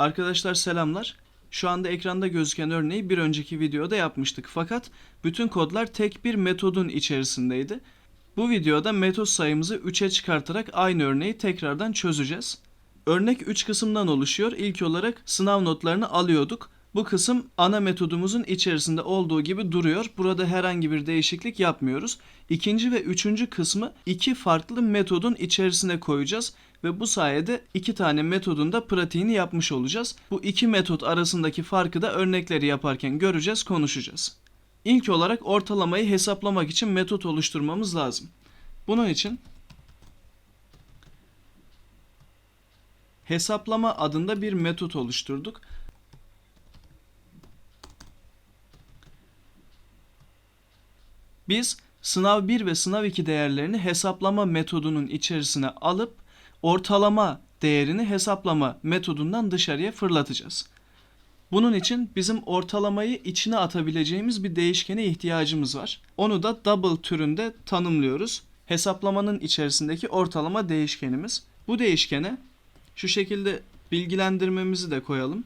Arkadaşlar selamlar. Şu anda ekranda gözüken örneği bir önceki videoda yapmıştık. Fakat bütün kodlar tek bir metodun içerisindeydi. Bu videoda metot sayımızı 3'e çıkartarak aynı örneği tekrardan çözeceğiz. Örnek 3 kısımdan oluşuyor. İlk olarak sınav notlarını alıyorduk. Bu kısım ana metodumuzun içerisinde olduğu gibi duruyor. Burada herhangi bir değişiklik yapmıyoruz. İkinci ve üçüncü kısmı iki farklı metodun içerisine koyacağız ve bu sayede iki tane metodun da pratiğini yapmış olacağız. Bu iki metot arasındaki farkı da örnekleri yaparken göreceğiz, konuşacağız. İlk olarak ortalamayı hesaplamak için metot oluşturmamız lazım. Bunun için hesaplama adında bir metot oluşturduk. Biz sınav 1 ve sınav 2 değerlerini hesaplama metodunun içerisine alıp ortalama değerini hesaplama metodundan dışarıya fırlatacağız. Bunun için bizim ortalamayı içine atabileceğimiz bir değişkene ihtiyacımız var. Onu da double türünde tanımlıyoruz. Hesaplamanın içerisindeki ortalama değişkenimiz. Bu değişkene şu şekilde bilgilendirmemizi de koyalım.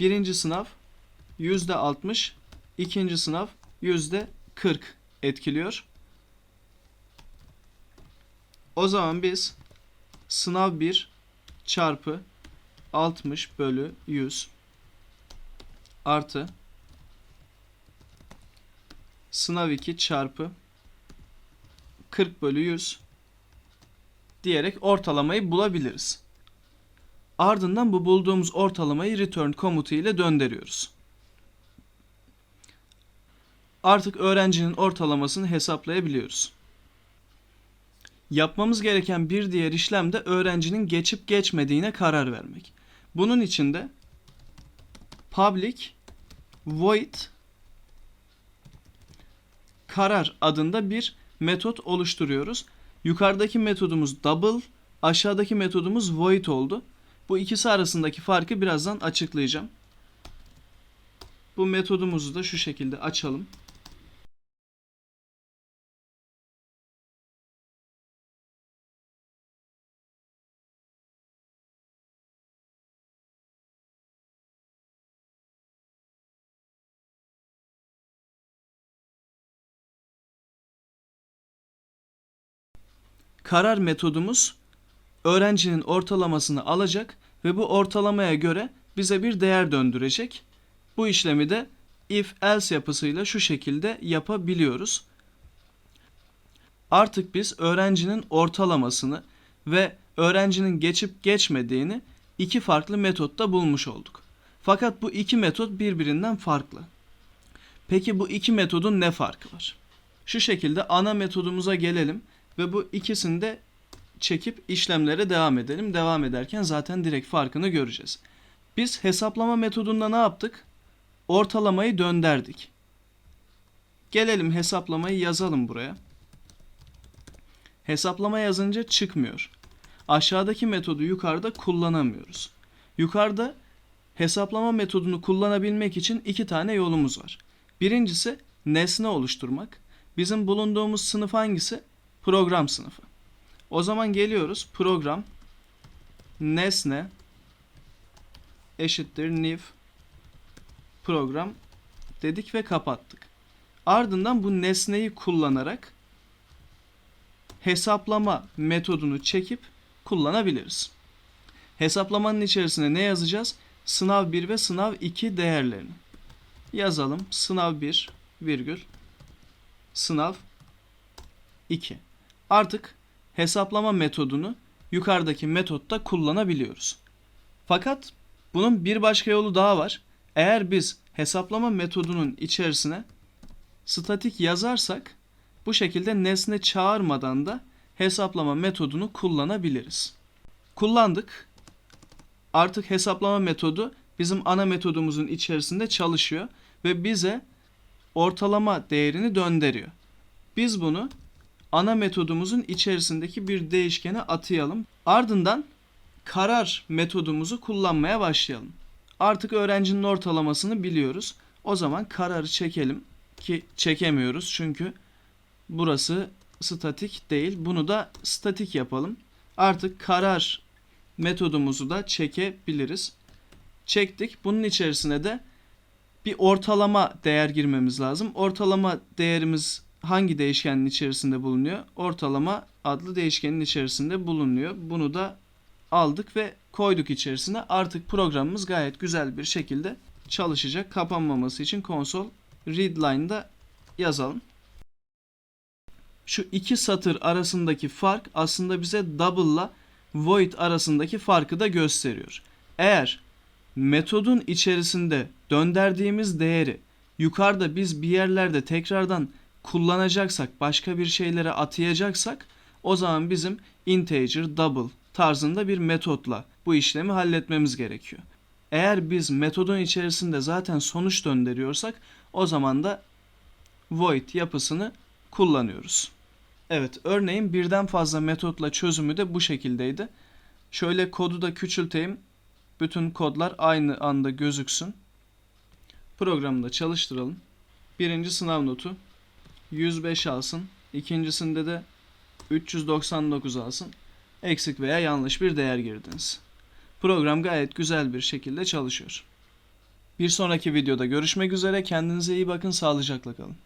Birinci sınav %60, ikinci sınav %40 etkiliyor. O zaman biz sınav 1 çarpı 60 bölü 100 artı sınav 2 çarpı 40 bölü 100 diyerek ortalamayı bulabiliriz. Ardından bu bulduğumuz ortalamayı return komutu ile döndürüyoruz. Artık öğrencinin ortalamasını hesaplayabiliyoruz. Yapmamız gereken bir diğer işlem de öğrencinin geçip geçmediğine karar vermek. Bunun için de public void karar adında bir metot oluşturuyoruz. Yukarıdaki metodumuz double, aşağıdaki metodumuz void oldu. Bu ikisi arasındaki farkı birazdan açıklayacağım. Bu metodumuzu da şu şekilde açalım. Karar metodumuz öğrencinin ortalamasını alacak ve bu ortalamaya göre bize bir değer döndürecek. Bu işlemi de if else yapısıyla şu şekilde yapabiliyoruz. Artık biz öğrencinin ortalamasını ve öğrencinin geçip geçmediğini iki farklı metotta bulmuş olduk. Fakat bu iki metot birbirinden farklı. Peki bu iki metodun ne farkı var? Şu şekilde ana metodumuza gelelim ve bu ikisini de çekip işlemlere devam edelim. Devam ederken zaten direkt farkını göreceğiz. Biz hesaplama metodunda ne yaptık? Ortalamayı dönderdik. Gelelim hesaplamayı yazalım buraya. Hesaplama yazınca çıkmıyor. Aşağıdaki metodu yukarıda kullanamıyoruz. Yukarıda hesaplama metodunu kullanabilmek için iki tane yolumuz var. Birincisi nesne oluşturmak. Bizim bulunduğumuz sınıf hangisi? Program sınıfı. O zaman geliyoruz program nesne eşittir new program dedik ve kapattık. Ardından bu nesneyi kullanarak hesaplama metodunu çekip kullanabiliriz. Hesaplamanın içerisine ne yazacağız? Sınav 1 ve sınav 2 değerlerini. Yazalım. Sınav 1 virgül sınav 2. Artık hesaplama metodunu yukarıdaki metotta kullanabiliyoruz. Fakat bunun bir başka yolu daha var. Eğer biz hesaplama metodunun içerisine statik yazarsak bu şekilde nesne çağırmadan da hesaplama metodunu kullanabiliriz. Kullandık. Artık hesaplama metodu bizim ana metodumuzun içerisinde çalışıyor ve bize ortalama değerini döndürüyor. Biz bunu ana metodumuzun içerisindeki bir değişkene atayalım. Ardından karar metodumuzu kullanmaya başlayalım. Artık öğrencinin ortalamasını biliyoruz. O zaman kararı çekelim ki çekemiyoruz çünkü burası statik değil. Bunu da statik yapalım. Artık karar metodumuzu da çekebiliriz. Çektik. Bunun içerisine de bir ortalama değer girmemiz lazım. Ortalama değerimiz hangi değişkenin içerisinde bulunuyor? Ortalama adlı değişkenin içerisinde bulunuyor. Bunu da aldık ve koyduk içerisine. Artık programımız gayet güzel bir şekilde çalışacak. Kapanmaması için konsol readline'da yazalım. Şu iki satır arasındaki fark aslında bize double ile void arasındaki farkı da gösteriyor. Eğer metodun içerisinde döndürdüğümüz değeri yukarıda biz bir yerlerde tekrardan kullanacaksak, başka bir şeylere atayacaksak o zaman bizim integer, double tarzında bir metotla bu işlemi halletmemiz gerekiyor. Eğer biz metodun içerisinde zaten sonuç döndürüyorsak o zaman da void yapısını kullanıyoruz. Evet, örneğin birden fazla metotla çözümü de bu şekildeydi. Şöyle kodu da küçülteyim. Bütün kodlar aynı anda gözüksün. Programı da çalıştıralım. Birinci sınav notu 105 alsın. İkincisinde de 399 alsın. Eksik veya yanlış bir değer girdiniz. Program gayet güzel bir şekilde çalışıyor. Bir sonraki videoda görüşmek üzere. Kendinize iyi bakın. Sağlıcakla kalın.